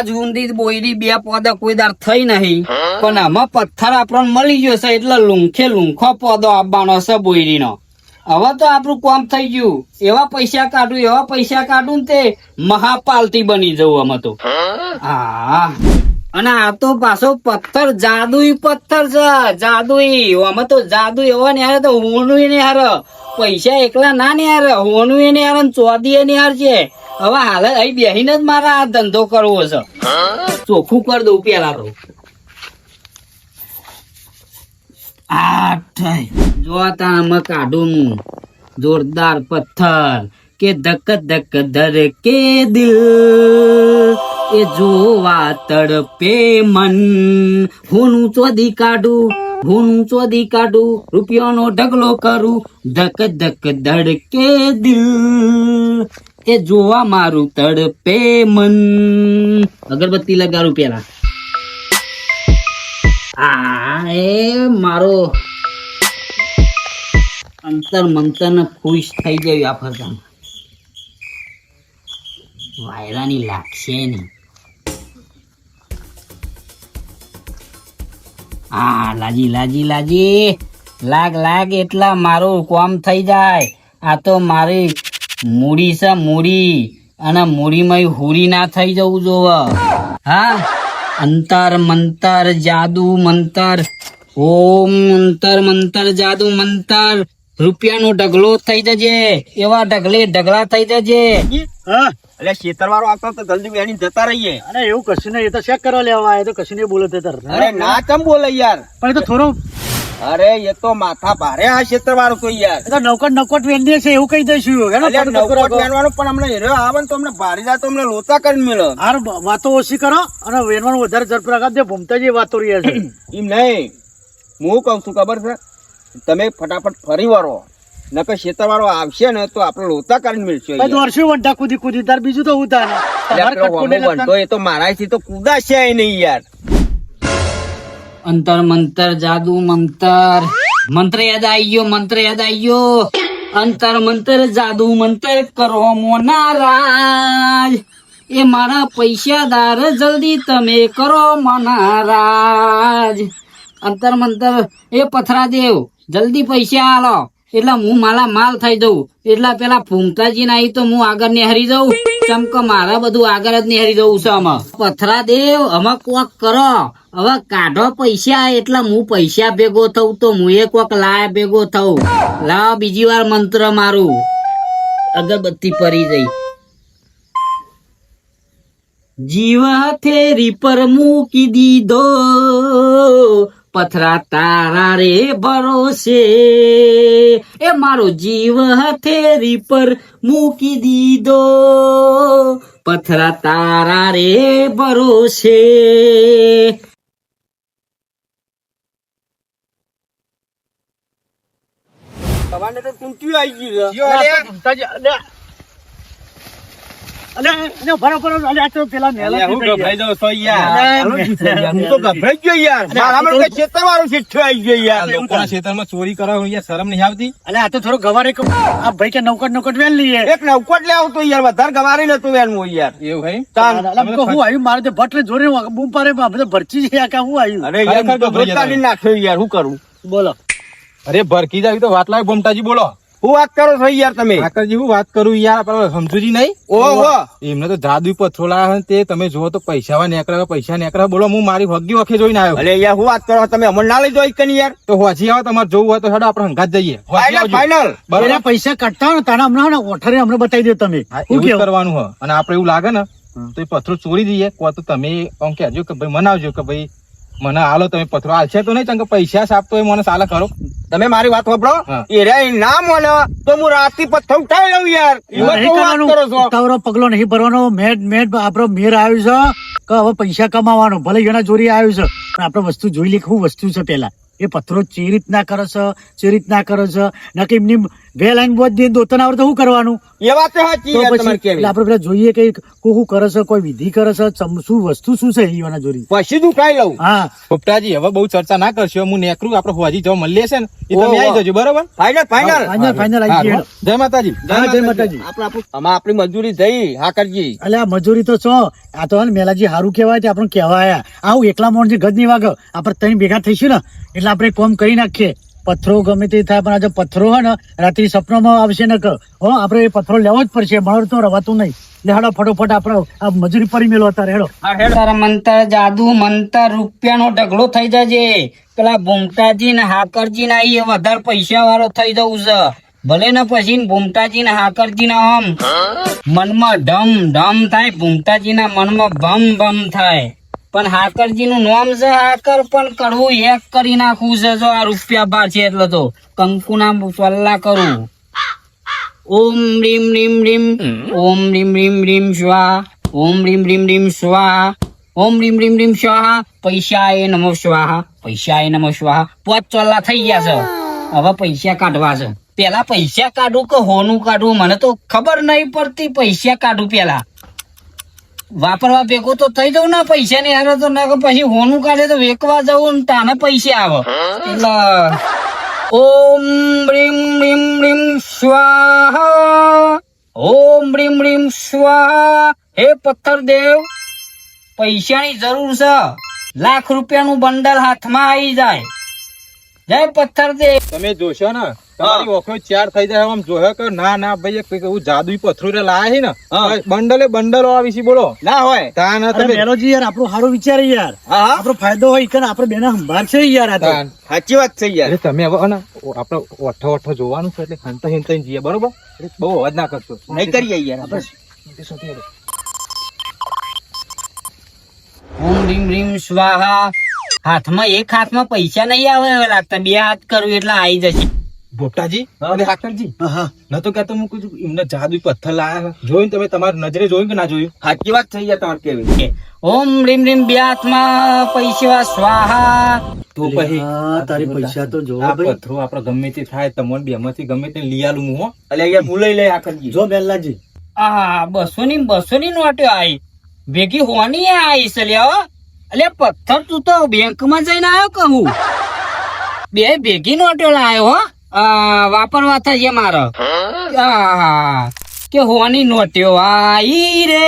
આજ ઊંધી બોયરી બે પોદા કોઈ દાર થઈ નહીં. પણ આમાં પથ્થર આપણને મળી ગયો છે એટલે લુંખે લુંખો પોદો આપવાનો છે બોયરીનો. હવે તો આપણું કોમ થઈ ગયું. એવા પૈસા કાઢું, એવા પૈસા કાઢું તે મહાપાલતી બની જવું અમે તો. હા. અને આ તો પાછો પથ્થર, જાદુઈ પથ્થર છે, જાદુઈ. આમાં તો જાદુ એવો ને હારે તો હોનું ને હારે. પૈસા એકલા ના ને યાર, હોનું ને યાર ચોદી ને યાર છે. હવે હાલ, અહીં બેહીને જ મારા આ ધંધો કરવો છે. ચોખ્ખું કરી દઉં પેલા તો. જો તામાં કાઢું હું. જોરદાર પથ્થર કે ધક ધક ધર કે દિલ. એ જોવા તડપે મન. હું ચોદી કાઢું. હોનું ચોદી કાઢું, રૂપિયાનો ઢગલો કરું, ધક ધક ધડકે દિલ. એ જોવા મારું તડપે મન. અગરબત્તી લગાડું પેલા. આ એ મારો અંતર મંતર ખુશ થઈ જાય આ ફરતા વાયરાની લાગશે નહીં. હા, લાજી લાજી લાજી. લાગ લાગ, એટલા મારું કોમ થઈ જાય. આ તો મારી મૂડી છે, મૂડી. અને મૂડીમાં હુરી ના થઈ જવું જોવે. હા, અંતર, મંતર, જાદુ, મંતર. ઓમ, અંતર, મંતર, જાદુ, મંતર. રૂપિયાનો ઢગલો થઈ જજે. એવા ઢગલે ઢગલા થઈ જજે. હા. એટલે ખેતર વાળો આવતો તો જલ્દી વેણી જતા રહીએ. અરે એવું કશું નહીં એ તો ચેક કરવા લેવા આવ્યા તો કશું નહીં બોલે અરે ના કેમ બોલે યાર? પણ એ તો થોડો અરે એ તો માથા ભારે આ ક્ષેત્ર વાળું તો યાર. એ તો નવકટ નવકટ વેંડીએ છે એવું કહી દઈશું. નવકટ વેણવાનું પણ અમને હેરો આવે તો અમને ભારે જાય તો અમને લોચા કરીને મેળો હાર વાતો ઓછી કરો અને વેણવાનું વધારે ઝડપ રાખા દે ભૂમતા જે વાતો રહ્યા છે એમ નહીં. હું કઉ છું ખબર છે? તમે ફટાફટ ફરી વળો. નકર ખેતર આવશે ને તો આપણે લોતા કરીને મળશે વર્ષો વંટા કૂદી કૂદી તાર બીજું તો વંટો એ તો મારાથી તો કુદાશે નહીં યાર. અંતર મંતર જાદુ મંતર. મંત્ર યાદ આવી ગયો મંત્ર યાદ આવી ગયો અંતર મંતર જાદુ મંતર કરો મોના રાજ એ મારા પૈસાદાર જલ્દી તમે કરો મનારાજ અંતર મંતર, એ પથરાદેવ જલ્દી પૈસા આલો. એટલે હું માલા માલ થઈ જઉં. એટલા પેલા ફૂમતાજી ના તો હું આગળ નિહારી જઉં. ચમક મારા બધું આગળ જ નિહારી જવું છે આમાં. પથરા દેવ અમે કોક કરો. હવે કાઢો પૈસા, એટલે હું પૈસા ભેગો થઉં તો હું એ કોક લાય ભેગો થઉં. લાવ બીજી વાર મંત્ર મારું. અગરબત્તી પરી જઈ. જીવ હથેરી પર મૂકી દીધો. પથરા તારા રે ભરોસે. એ મારો જીવ હથેરી પર મૂકી દીધો. પથરા તારા રે ભરોસે. તમારે તો કુંટ્યું આવી ગયું છે. અલ્યા, ભૂમતાજી, અલ્યા. અલ્યા, અલ્યા, ભરો, ભરો, અલ્યા, આ તો પેલા નેલા હું ગભરાઈ જાઉં છું યાર. હું તો ગભરાઈ ગયો યાર. મારામાં તો ખેતર વાળો શીઠ્યો આવી ગયો યાર. લોકોના ખેતરમાં ચોરી કરો યાર? શરમ નહીં આવતી? અલ્યા, આ તો થોડો ગવારે આ ભાઈ કે નવકટ નવકટ વેન લઈએ. એક નવકોટ લે આવતો યાર વધારે ગવારી લેતું વેલ હું યાર. એવું હે તાન. અલ્યા, હું આવ્યું મારે તો ભટ્ટ જોડે બૂમ પારે બધા ભરચી છે આ હું આવ્યું અરે યાર ગભરાઈ નાખ્યો યાર શું કરું? બોલો. અરે ભરકી જાય તો વાત લાગે બોમટાજી બોલો. હું વાત કરો છો યાર તમે? ઠાકરજી હું વાત કરું યાર આપણે સમજુજી નહીં. ઓહો. એમને તો જાદુ પથ્થરો લાવ્યા તે તમે જુઓ તો પૈસા નેકરા પૈસા નેકરા બોલો હું મારી વગી વખે જોઈને આવ્યો. અરે યાર હું વાત કરો તમે અમર ના લઈ જોઈ કની યાર. તો હોજી આવે તમારે જોવું હોય તો હેડો આપણે હંગાત જઈએ. ફાઇનલ બરાબર? પૈસા કાઢતા હોય ને તારા હમણાં ઓઠરે અમને બતાવી દે તમે. શું જ કરવાનું હોય અને આપણે એવું લાગે ને તો એ પથરો ચોરી દઈએ કો તો તમે આમ કહેજો કે ભાઈ મનાવજો કે ભાઈ મને હાલો તમે પથ્થરો હાલશે તો નહીં તમે પૈસા સાપતો એ મને સાલા કરો. તમે મારી વાત સાંભળો. હા. એ રે ના મને તો હું રાતથી પથ્થર ઉઠાવી લઉં યાર. કરો પગલો નહીં ભરવાનો. મેડ મેડ આપણો મેર આવ્યું છે કે હવે પૈસા કમાવાનો. ભલે એના ચોરી આવ્યું છે. પણ આપણે વસ્તુ જોઈ લે શું વસ્તુ છે પેલા. એ પથ્થરો ચે રીતના કરો છો ચે રીતના કરો છો. ના કે એમની બે લાઈન બોજ દે દોતન આવડે તો શું કરવાનું? એ વાત તો સાચી યાર પછી કેવી. આપણે પેલા જોઈએ કે કોઈ શું કરે છે કોઈ વિધિ કરે છે ચમ- શું વસ્તુ શું છે ઈવાના જોરી પછી તું કાઈ લઉં. હા. પોપટાજી હવે બહુ ચર્ચા ના કરશો હું નેકરું આપણે હોજી જવા મળીએ છે ને એ તમે આવી જજો બરોબર? ફાઈનલ ફાઈનલ ફાઈનલ ફાઈનલ આવી ગયો જય માતાજી. જય માતાજી. આપણે આમાં આપણી મજૂરી થઈ હા કરજી. એટલે આ મજૂરી તો છો. આ તો મેલાજી હારું કહેવાય છે આપણે કહેવાય. આવું એકલા મોણ જે ગજ નહીં વાગે. આપણે ત્રણ ભેગા થઈશું ને એટલે આપણે કોમ કરી નાખીએ. પથ્થરો ગમે તે થાય પણ આ જો પથ્થરો હોય ને રાત્રિ સપનામાં આવશે ને હો આપણે એ પથ્થરો લેવો જ પડશે મળર તો રવાતું નહીં. એટલે હેડો ફટોફટ આપણે આ મજૂરી પડી મેલો અત્યારે હેડો. તારા મંતર જાદુ મંતર રૂપિયાનો ઢગલો થઈ જજે. પેલા ભૂમતાજી ને હાકરજી ના એ વધારે પૈસા વાળો થઈ જવું છે. ભલે ને પછી ભૂમતાજી ને હાકરજી ના આમ. મનમાં ઢમ ઢમ થાય ભૂમતાજી ના મનમાં ભમ ભમ થાય. પણ હાકરજી નું નામ છે હાકર, પણ કરવું એક કરી નાખવું છે જો આ રૂપિયા બાર છે એટલે તો. કંકુ નામ સલ્લા કરું. ઓમ રીમ રીમ રીમ, ઓમ રીમ રીમ રીમ સ્વાહા ઓમ રીમ રીમ રીમ સ્વાહા ઓમ રીમ રીમ રીમ સ્વાહા પૈસા એ નમો સ્વાહા પૈસા એ નમો સ્વાહા પોત ચોલ્લા થઈ ગયા છે. હવે પૈસા કાઢવા છે. પેલા પૈસા કાઢું કે હોનું કાઢું મને તો ખબર નહીં પડતી પૈસા કાઢું પેલા. વાપરવા ભેગું તો થઈ જવું ના પૈસા ની હારે તો ના પછી હોનું કાઢે તો વેકવા જવું ને તાને પૈસા આવે. એટલે ઓમ રીમ રીમ રીમ સ્વાહા. ઓમ રીમ રીમ સ્વાહા. હે પથ્થર દેવ પૈસાની જરૂર છે. લાખ રૂપિયાનું બંડલ હાથમાં આવી જાય. જય પથ્થર દેવ તમે જોશો ને તમારી ઓખો ચાર થઈ જાય આમ જોયો કે ના ના ભાઈ એક એવું જાદુ પથરું રે લાયા છે ને. બંડલે બંડલો આવી છે બોલો. ના હોય. તા ના તમે મેલોજી યાર આપણો હારો વિચાર યાર. આપણો ફાયદો હોય કે આપણે બેને સંભાળ છે યાર આ તો. સાચી વાત છે યાર. તમે હવે ને આપણે ઓઠો ઓઠો જોવાનું છે એટલે હંતા હિંતા જઈએ બરોબર? બહુ અવાજ ના કરશો. નહીં કરીએ યાર આપણે. ઓમ રીમ રીમ સ્વાહા. હાથમાં એક હાથમાં પૈસા નહીં આવે હવે લાગતા બે હાથ કરું એટલે આવી જશે. ભોપટાજી અને હાકરજી ન તો કહેતો હું કીધું એમને જાદુ પથ્થર લાયા. જોયું તમે? તમારી નજરે જોયું કે ના જોયું? સાચી વાત થઈ યાર તમારે કેવી ઓમ રીમ રીમ બ્યાત્મા પૈસા સ્વાહા. તો પછી? તારી પૈસા તો જો આ પથ્થરો આપણે ગમે તે થાય તમને બેમાંથી ગમે તે લઈ આલું હું હો. એટલે યાર હું લઈ લઈ હાકરજી જો બેલાજી આ બસો ની બસો ની નોટ આવી ભેગી હોની આવી છે લ્યા એટલે પથ્થર તું તો બેંકમાં જઈને આવ્યો કહું બે ભેગી નોટો લાયો હો. વાપરવા થશે મારો. કે હોની નોટ્યો આઈ રે.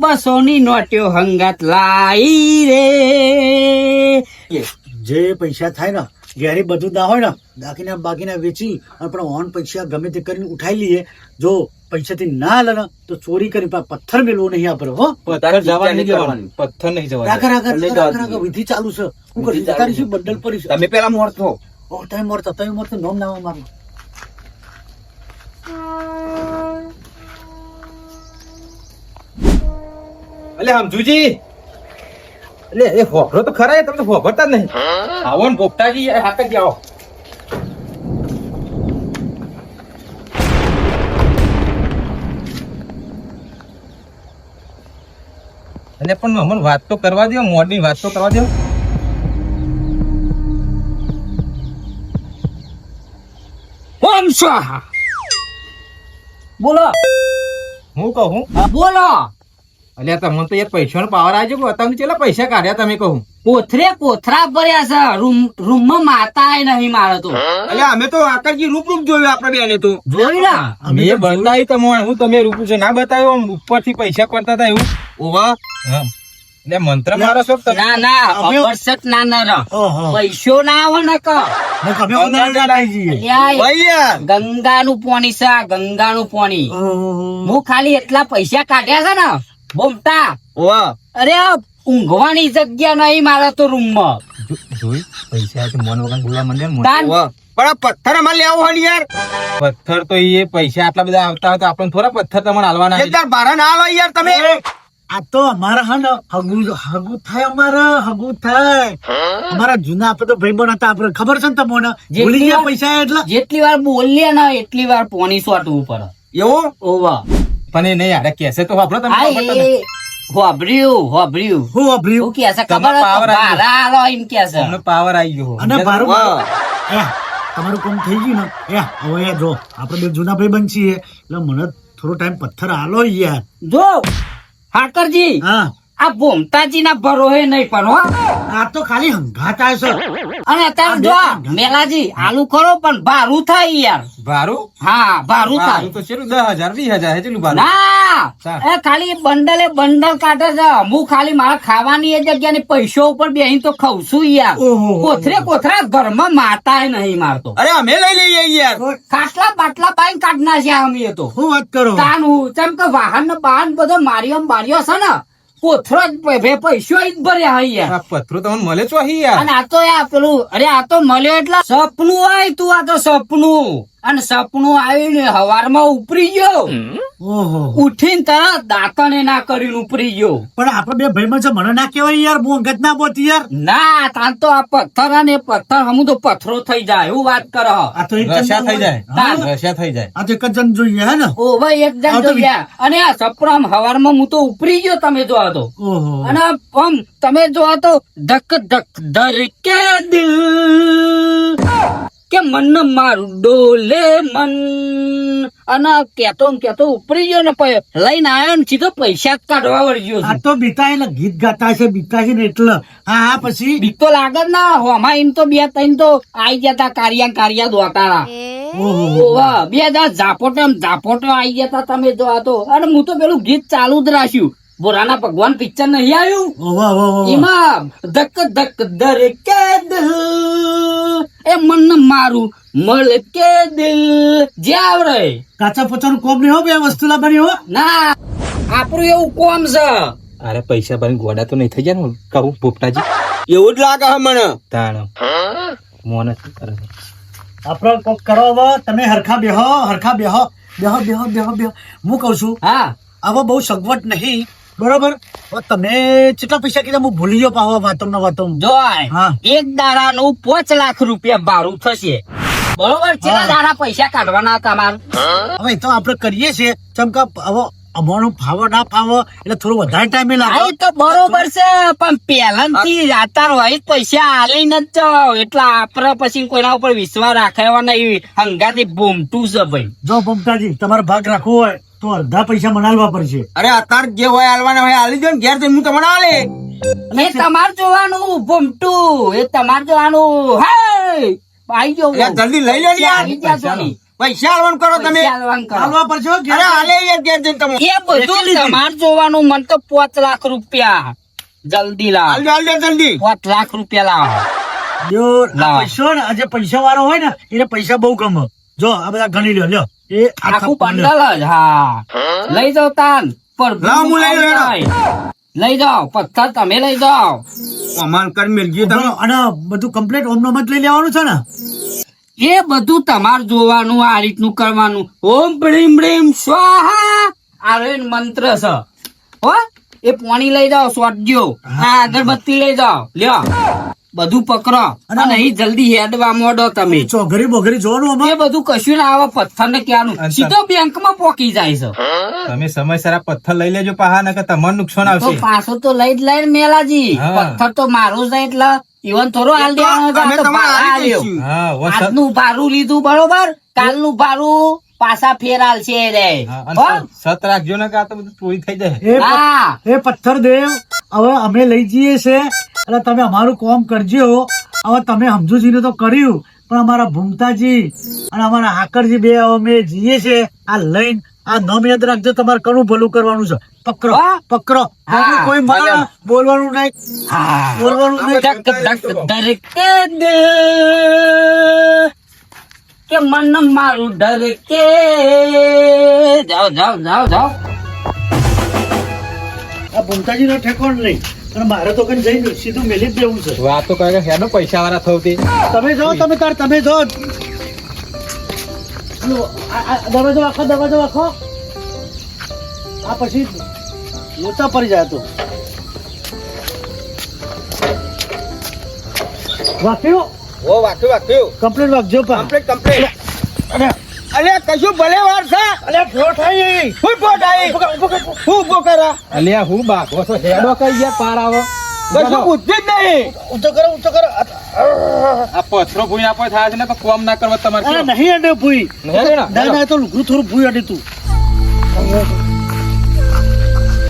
બસો ની નોટ્યો હંગાત લાઈ રે. જે પૈસા થાય ને ઘેરી બધું ના હોય ને દાખીના બાકીના વેચી અને પણ ઓન પૈસા ગમે તે કરીને ઉઠાઈ લઈએ. જો પૈસાથી ના લે ને તો ચોરી કરી પથ્થર મેળવો નહીં આપણે હો. પથ્થર જવા નહીં જવાનું? પથ્થર નહીં જવાનું. વિધિ ચાલુ છે. હું. શું બંડલ પડીશ તમે પેલા મોરતો ઓ તમે મળતા તમે મળતા નોમ નામ મારું. અલે સમજુજી એટલે એ હોભરો તો ખરા તમે તો જ નહીં. આવો ને પોપટાજી એ હાથક આવો. પણ અમને વાત તો કરવા દો મોડની વાત તો કરવા દો સ્વાહા. બોલો. હું કહું બોલો. અલ્યા તમને તો યાર પૈસાનો પાવર આજે કે તમે ચેલા પૈસા કાઢ્યા તમે કહું? કોથરે કોથરા ભર્યા છે. રૂમ રૂમમાં માતા નહીં મારે તો. એટલે અમે તો આકાશજી રૂપ રૂપ જોયું આપણે બેને તો. જોયું ના? અમે બતાવી તમને હું તમે રૂપું છે. ના બતાવ્યું ઉપરથી પૈસા કરતા હતા એવું? ઓવા. હા. એટલે મંત્ર મારો છો કે ના ના અપરસત ના. ના રહ. પૈસો ના આવે ને ક. ને યાર ગંગાનું પાણી છે ગંગા નું પાણી. હું ખાલી એટલા પૈસા કાઢ્યા છે ને બોમતા. અરે ઊંઘવાની જગ્યા નહીં મારા તો રૂમમાં જોઈ પૈસા છે મન વગર બોલવા મને. ને પણ પથ્થર અમારે લેવો હોય ને યાર. પથ્થર તો એ પૈસા આટલા બધા આવતા હોય તો આપણે થોડા પથ્થર તમને હાલવાના એ તાર ના લો યાર તમે. આ તો અમારા હા ને હગું હગું થાય અમારા હગું થાય. અમારા જૂના આપણે તો ભાઈ હતા આપણે ખબર છે ને તમને? ભૂલી ગયા પૈસા એટલે? જેટલી વાર બોલીએ ને એટલી વાર પોણી સોટવું પડે એવો? ઓવા પણ એ નહીં યાર કેસે તો વાપરો તમે આ વાપરતા ને. એ હોભર્યું હોભર્યું હું વાપર્યું? કે છે ખબર power આવી ગયો. ભાડા આલો એમ કે છે તમને પાવર આવી ગયો. અને મારું તમારું કામ થઈ ગયું ને? એ હવે જો આપણે બે જૂના ભાઈ છીએ. એટલે મને થોડો ટાઈમ પથ્થર આલો યાર. જો હાકરજી હા. આ ભોમતાજી ના ભરોહે નહીં પણ હો. આ તો ખાલી હંગાત આવશે અને અત્યારે જો મેલાજી આલુ કરો પણ ભારું થાય યાર. ભારું? હા ભારું થાય. તો ચેટલું દસ હજાર વીસ હજાર કેટલું ભારું? ના એ ખાલી બંડલે બંડલ કાઢે છે. હું ખાલી મારા ખાવાની એ જગ્યા ની પૈસો ઉપર બેહી તો ખાઉં છું યાર. કોથરે કોથરા ઘરમાં માતા નહીં મારતો અરે અમે લઈ લઈએ યાર. ખાટલા બાટલા પાઈ કાઢ નાખ્યા અમે તો. શું વાત કરો? તાન હું કેમ કે વાહન ને બાહન બધો માર્યો માર્યો છે ને કોથરો ભે પૈસો ભર્યા હે યાર. પથરો તો મળે છો યાર. અને આ તો યાર પેલું અરે આ તો મળ્યો એટલે સપનું હોય તું આ તો સપનું. અને સપનું આવીને હવારમાં ઉપરી ગયો. ઉઠીને તા દાંતણે ના કરીને ઉપરી ગયો. પણ આપણે બે ભાઈમાં છે મને ના કહેવાય યાર હું અંગત ના બોતી યાર. ના તાન તો આ પથ્થર અને પથ્થર હમું તો પથ્થરો થઈ જાય એવું વાત કર. આ તો એક રસ્યા થઈ જાય. રસ્યા થઈ જાય. આ તો એક જણ જોઈએ હે ને? ઓ ભાઈ એક જણ ગયા અને આ સપરામ હવારમાં હું તો ઉપરી ગયો તમે જો તો. અને આમ તમે જો તો ધક ધક ધરકે દિલ. કે મન મારું ડોલે મન. અને કેતો કેતો ઉપરી ગયો ને લઈને આવ્યો ને સીધો પૈસા કાઢવા વળી ગયો આ તો બીતા એટલે ગીત ગાતા છે બીતા છે ને એટલે. હા હા પછી? બીક તો લાગે ના હોમાં એમ તો બે ત્રણ તો આઈ ગયા તા કારિયા કારિયા દોતાળા. ઓવા, બે દા ઝાપોટો એમ ઝાપોટો આઈ ગયા તા તમે જો આ તો. અને હું તો પેલું ગીત ચાલુ જ રાખ્યું. બોરાના ભગવાન પિક્ચર નહીં આવ્યું. એમાં ધક ધક ધરકે દિલ. એ મન મારું મળકે દિલ. જે આવડે. કાચા પોતાનું કોમ નહીં હો બે વસ્તુ લાવવાની હો. ના આપણું એવું કોમ છે. અરે પૈસા ભરીને ગોડા તો નહીં થઈ જાય ને કહું પોપટાજી એવું જ લાગે છે મને. તાણ. મોને શું કરે? આપણે કોક કરો તમે હરખા બેહો હરખા બેહો. બેહો બેહો બેહો બેહો. હું કહું છું હા. આવા બહુ સગવટ નહીં. બરોબર? તમે કેટલા પૈસા કીધા? હું ભૂલી ગયો પાવા વાતો ના વાતો જો એક દાડા નું પાંચ લાખ રૂપિયા ભાડું થશે. બરોબર? કેટલા દાડા પૈસા કાઢવાના તમારે હવે તો આપણે કરીએ છીએ. ચમકા હવે અમારો ફાવો ના ફાવો એટલે થોડું વધારે ટાઈમે લાગે. તો બરોબર છે પણ પહેલાથી જાતા હોય પૈસા આલી ન જ એટલે આપડે પછી કોઈના ઉપર વિશ્વાસ રાખાવા નહીં. હંગાથી ભૂમતું છે ભાઈ જો પમતાજી તમારે ભાગ રાખવો હોય. તો અડધા પૈસા મનાલવા પડશે. અરે અત્યારે જે હોય હાલવાના હોય હાલી દો ને ઘેર જઈને હું તમને હાલે એ તમાર જોવાનું ભમટુ એ તમાર જોવાનું. હે! આઈ જો યાર, જલ્દી લઈ લો યાર. આવી. પૈસા હાલવાનું કરો તમે. પૈસા આલવાનું હાલવા પડશે અરે હાલે યાર ઘેર જઈને તમે. એ બધું તમાર જોવાનું મન તો પાંચ લાખ રૂપિયા. જલ્દી લાવ. હાલ દો જલ્દી. પાંચ લાખ રૂપિયા લાવો. જો. પૈસો ને જે પૈસા વાળો હોય ને એને પૈસા બહુ ગમે. જો આ બધા ગણી લ્યો લ્યો. એ આખું પંડલ જ હા. લઈ જાવ તાન પણ લાવ, હું લઈ લઉં, લઈ જાઓ પથ્થર તમે લઈ જાઓ. અમાન કર મેલજી તમે. અને બધું કમ્પ્લીટ ઓમ નોમ જ લઈ લેવાનું છે ને? એ બધું તમારે જોવાનું આ રીતનું કરવાનું. ઓમ બ્રીમ બ્રીમ સ્વાહા. આ મંત્ર છે. હો એ પાણી લઈ જાઓ સોટજો આ અગરબત્તી લઈ જાઓ. લ્યો. બધું પકડો. અને અહીં જલ્દી હેડવા મોડો તમે. ચોઘરી બોઘરી જોવાનું એ બધું કશું ના આવે પથ્થર ને ક્યાંનું સીધો બેંકમાં પોકી જાય છે. તમે સમયસર આ પથ્થર લઈ લેજો પાહા ને કે તમારું નુકસાન આવશે. પાછો તો લઈ જ લઈને મેલાજી. પથ્થર તો મારું છે એટલે ઈવન થોડો હાલ દેવાનો આજનું ભારું લીધું બરોબર? કાલનું ભારું પાછા ફેરાલ છે રે? સત- રાખજો ને કે આ તો બધું ચોરી થઈ જાય એ પ- હા. એ પથ્થર દેવ હવે અમે લઈ જઈએ છે. એટલે તમે અમારું કોમ કરજો. હવે તમે સમજુજીને તો કર્યું પણ અમારા ભૂમતાજી અને અમારા હાકરજી બે અમે જઈએ છે. આ લઈને આ નામ યાદ રાખજો તમારે કણું ભલું કરવાનું છે. પકડો પકરો પકડો. કોઈ મને બોલવાનું નહીં. બોલવાનું નહીં. કે મન મારું ડરકે જાઓ જાઓ જાઓ જાઓ. આ ભૂમતાજી નો ઠેકોણ નહીં. અને મારે તો કઈ જઈને સીધું મેલી જ દેવું છે. વાતો કરે કે હેનો પૈસા વાળા થવું તમે જાઓ તમે તાર તમે જાઓ દરવાજો આખો દરવાજો આખો. આ પછી લોચા પડી જાય તો. વાક્યો ઓ વાક્યું વાક્યું કમ્પ્લીટ વાગજો પા. કમ્પ્લીટ કમ્પ્લીટ અરે અલે કશું ભલે વાર છે. અલે ફોટ થાય હું ફોટ આવી હું ઊભો કરા. અલ્યા હું બાકો તો હેડો કઈ ગયા પાર આવો. કશું બુદ્ધિ જ નહીં. ઊંચો કરો ઊંચો કરો. આ પથરો ભૂઈ થાય છે ને તો કોમ ના કરવા તમારે નહીં અડે ભૂઈ. ના ના તો લુગડું થોડું ભૂઈ અડે તું.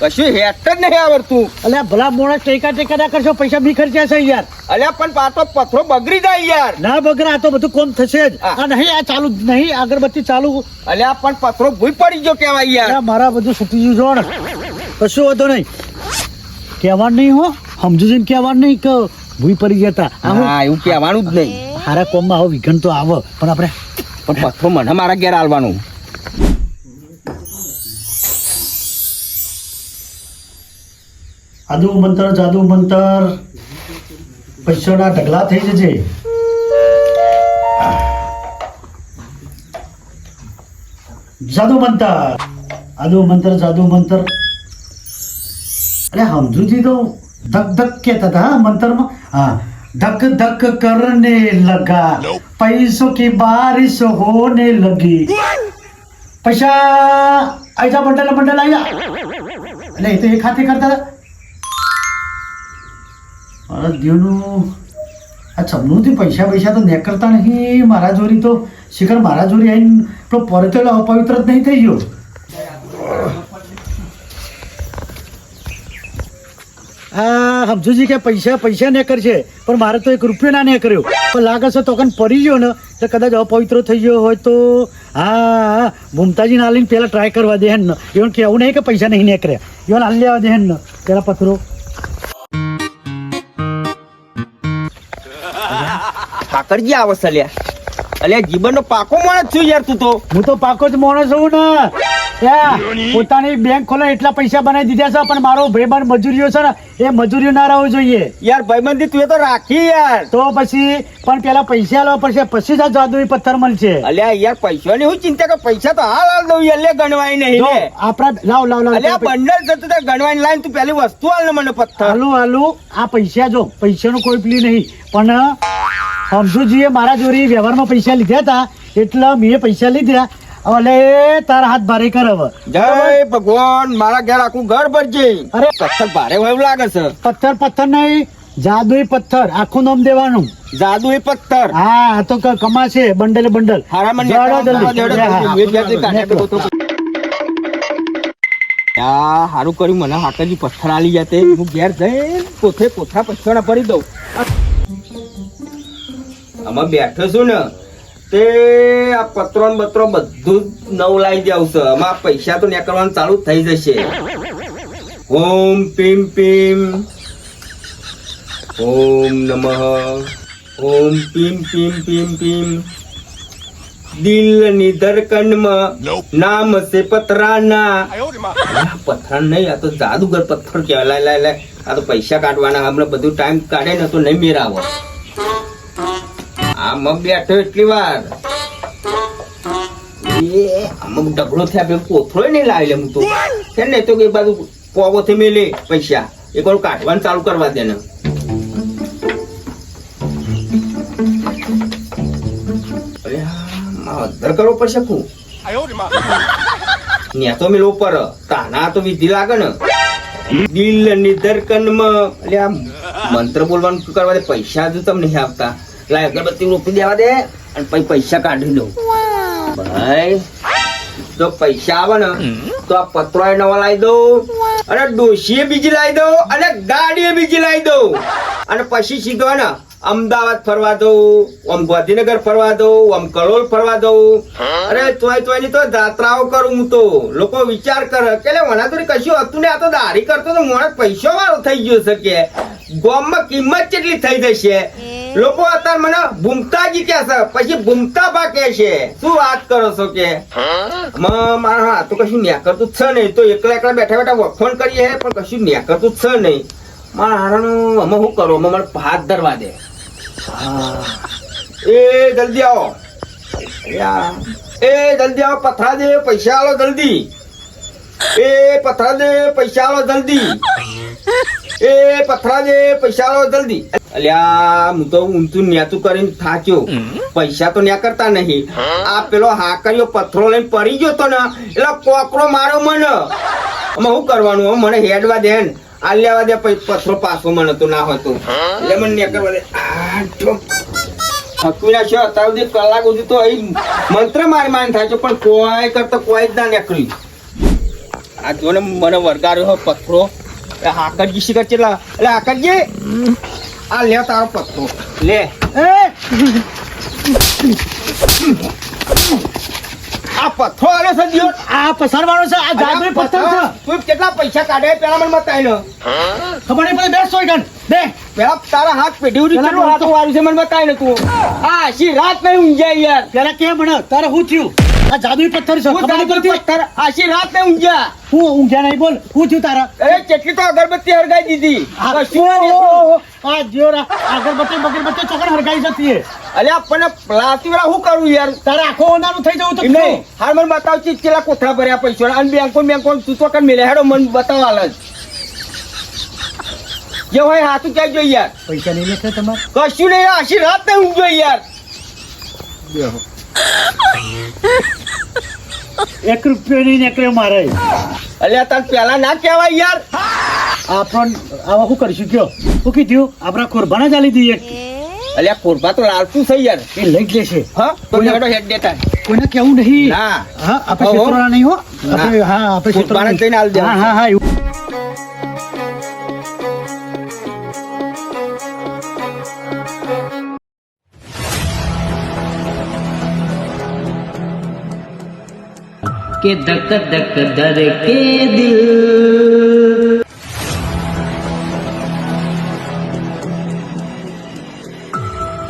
કશું હેટ જ નહીં આવડતું અલ્યા ભલા મોણા ટેકા ટેકા ના કરશો પૈસા બી ખર્ચ્યા છે યાર. અલ્યા પણ પાછો પથરો બગડી જાય યાર. ના બગરા આ તો બધું કોમ થશે જ. આ નહીં આ ચાલુ નહીં અગરબત્તી ચાલુ. અલ્યા પણ પથરો ભૂઈ પડી ગયો કેવાય યાર. મારા બધું છૂટી ગયું જોણ. કશું વાંધો નહીં. કહેવાનું નહીં હો. સમજુ જઈને કહેવાનું નહીં કે ભૂઈ પડી ગયા હા એવું કહેવાનું જ નહીં. હારા કોમમાં આવો વિઘન તો આવો. પણ આપણે પણ પથરો મને મારા ઘેર આલવાનું. આદુ મંતર જાદુ મંતર પૈસાના ઢગલા થઈ જશે જાદુ મંતર આદુ મંતર જાદુ મંતર અરે સમજુથી તો ધક ધક કહેતા હતા હા મંતરમાં હા ધક ધક કરને લગા પૈસો की बारिश होने लगी પૈસા આઈજા બંડલ બંડલ આઈજા એટલે એ તો એક હાથે કરતા હતા મારા આ છમનુંથી પૈસા પૈસા તો નીકળતા નહીં મારા જોરી તો. શિખર મારા જોરી આવીને તો પરતેલો અપવિત્ર જ નહીં થઈ ગયો. હા સમજુજી કે પૈસા પૈસા ને કરશે પણ મારે તો એક રૂપિયો ના નેકર્યો પણ લાગે છે તો કન પડી ગયો ને, તો કદાચ અપવિત્ર થઈ ગયો હોય તો. હા, મુમતાજી ના લઈને પહેલાં ટ્રાય કરવા દે ને. એવું કહેવું નહીં કે પૈસા નહીં નેકર્યા એવું હાલ લેવા દે ને. પહેલાં પથરો ઠાકરજી આવે છે અલ્યા અલ્યા જીવનનો પાકો માણસ છું યાર તું તો. હું તો પાકો જ માણસ છું ને. પોતાની બેંક ખોલે એટલા પૈસા બનાવી દીધા છે પણ મારો ભાઈબંધ મજૂરીઓ છે ને એ મજૂરીઓ ના રહેવું જોઈએ. યાર ભાઈબંધી તું તો રાખી યાર. તો પછી પણ પેલા પૈસા લેવા પડશે પછી જ જાદુઈ પથ્થર મળશે. અલ્યા યાર પૈસા ની હું ચિંતા કર? પૈસા તો હાલ હાલ દઉં એટલે લે ગણવાય નહીં જો આપણા લાવ લાવ લાવ અલ્યા બંડલ જતું તે ગણવાય લાઈન તું પેલી વસ્તુ હાલ ને મને પથ્થર. હાલું હાલું આ પૈસા જો પૈસાનું કોઈ પેલી નહીં પણ સમજુજીએ મારા જોડી વ્યવહારમાં પૈસા લીધા હતા. એટલે મેં પૈસા લીધા. અલે તારા હાથ ભારે કર હવે. જય ભગવાન મારા ઘેર આખું ઘર ભરજે. અરે પથ્થર ભારે હોય એવું લાગે છે. પથ્થર પથ્થર નહીં જાદુઈ પથ્થર આખું નામ દેવાનું. જાદુઈ પથ્થર. હા આ તો કમા કમાશે બંડલ બંડલ. હારા કર્યું મને હાકરજી પથ્થર આલી જાતે. હું ઘેર જઈને કોથે પોથા પથ્થર ભરી દઉં. આમાં બેઠો છું ને તે આ પત્રો ને બત્રો બધું જ નવું દેવું છે. આમાં પૈસા તો નીકળવાનું ચાલુ થઈ જશે. ઓમ પીમ પીમ. ઓમ નમઃ. ઓમ પીમ પીમ પીમ પીમ. દિલની ધડકનમાં નામ છે પથરાના. પથરા નહીં આ તો જાદુગર પથ્થર કહેવાય. લાય લાય લાય. આ તો પૈસા કાઢવાના. હમણાં બધું ટાઈમ કાઢે ને તો નહીં મેરાવો આમાં બેઠો એટલી વાર. એ આમાં ડબડો થયા પેલો કોથળો નહીં લાવી લે તો. કે ને, તો કે બાજુ પોગોથી મેલે પૈસા. એ કોણ કાઢવાનું ચાલુ કરવા દે ને. અધર કરવો પડશે કું ને તો મેલો પર તાના તો વિધિ લાગે ને. દિલની કનમાં એટલે મંત્ર બોલવાનું કરવા દે? પૈસા જ તમને નહીં અગરબત્તી રોપી દેવા દે અને પછી પૈસા કાઢી દઉં. ભાઈ, તો પૈસા આવે ને, તો આ પત્રો નવા લાવી દઉં, અને ડોશીએ બીજી લાવી દઉં, અને ગાડીએ બીજી લાવી દઉં. અને પછી સીધો ને, અમદાવાદ ફરવા દઉં આમ ગાંધીનગર ફરવા દઉં આમ કલોલ ફરવા દઉં અરે તોય તોયની તો જાત્રાઓ કરું હું તો. લોકો વિચાર કરે કે મને તો કશું હતું ને આ તો દાઢી કરતો તો મોણસ પૈસો વાળો થઈ ગયો છે કે ગામમાં કિંમત કેટલી થઈ જશે? લોકો અત્યારે મને ભૂમતાજી કે છે. પછી ભૂમતા બા કે છે. શું વાત કરો છો કે? મારા હા તો કશું ન્યા કરતું છે નહીં. તો એકલા એકલા બેઠા બેઠા વખોણ કરીએ પણ કશું ન્યાકરતું જ છે નહીં. મારા હારાનું અમે શું કરો? અમે મને હાથ ધરવા દે. એ જલ્દી આવો. એ જલ્દી આવો પથરા દે પૈસા આલો જલ્દી. એ પથરા દે પૈસા આલો જલ્દી. એ પથરા દે પૈસા આલો જલ્દી. અલ્યા હું તો ઊંચું નેતું કરીને થાક્યો. પૈસા તો ન્યા કરતા નહીં. આ પેલો હાકરિયો પથરો લઈને પડી ગયો તો ને એટલે કોકરો મારો મને. હું શું કરવાનું મને હેડવા દે ને. આ લેવા દે પથરો પાછો મને તો ના હોય એટલે મને ન્યા કરવા દે. જો. છે અત્યાર સુધી કલાક સુધી તો અહીં મંત્ર મારી માન થાય છે પણ કોઈ કરતા કોઈ જ ના નીકળ્યું આ જો ને મને વરગાડ્યો પથરો હાકરજી શીખર ચેલા એટલે હાકરજી. આ લે તારો પત્તો. લે. આ પથ્થો આલે છે દિયો. આ પસારવાનો છે આ જાદુઈ પથ્થર છે. તું કેટલા પૈસા કાઢે પેલા મને બતાવી લો ખબર નહીં પડે બેસ સોય ગણ બે. પેલા તારા હાથ પેઢી ઉડી પેલા હાથ વાળી છે મને બતાવી આઈલો તું. આ શી રાત નહીં ઊંઘ્યા યાર. પેલા કે મને તારે હું થયું? આ જાદુઈ પથ્થર છે હું ખબર પડતી. પથ્થર આશી રાત ને ઊંઘ્યા. હું ઊંઘ્યા નહીં બોલ. હું થયું તારા? અરે કેટલી તો અગરબત્તી હરગાઈ દીધી. આ જીવરા અગરબત્તી બગરબત્તી ચોકડ હરગાઈ જતી હે અલે આપણને પ્લાસ્ટિક વાળા શું કરું યાર? તારે આખો ઓનાનું થઈ જવું તો નહીં. હાલ મને બતાવ છે કેટલા કોથળા ભર્યા પૈસા અને બેંકો બેંકો તું તો કઈ મેલે. હેડો મને બતાવવા જ. જે હોય હાથું ક્યાં જોઈએ યાર. પૈસા નહીં લેખે તમારે? કશું નહીં આશી રાત નહીં ઊંઘ્યો યાર. એક રૂપિયો નહીં નીકળે મારે. અલ્યા તાર પેલા ના કહેવાય યાર. આપણ આવા શું કરીશું? કયો? શું કીધું? આપણા ખોરબાના ચાલી દઈએ. અલ્યા ખોરબા તો લાલતું થઈ યાર. એ લઈ જ લેશે. હા તો હેડ દેતા. કોઈને કેવું નહીં? હા હા આપણે નહીં હો. આપણે હા આપણે જઈને આલ દેવાનું. હા હા હા કે ધક ધક ધર કે દિલ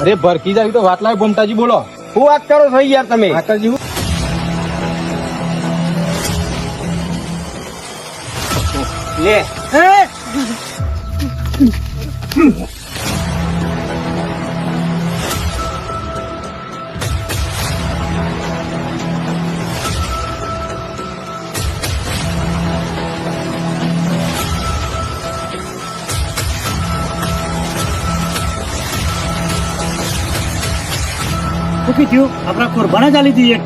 અરે ભરકી જાવી તો વાત લાવે ભમતાજી બોલો શું વાત કરો છો યાર તમે? માતાજી હું? લે થયું આપણા ખોરબાના ચાલી દઈએ.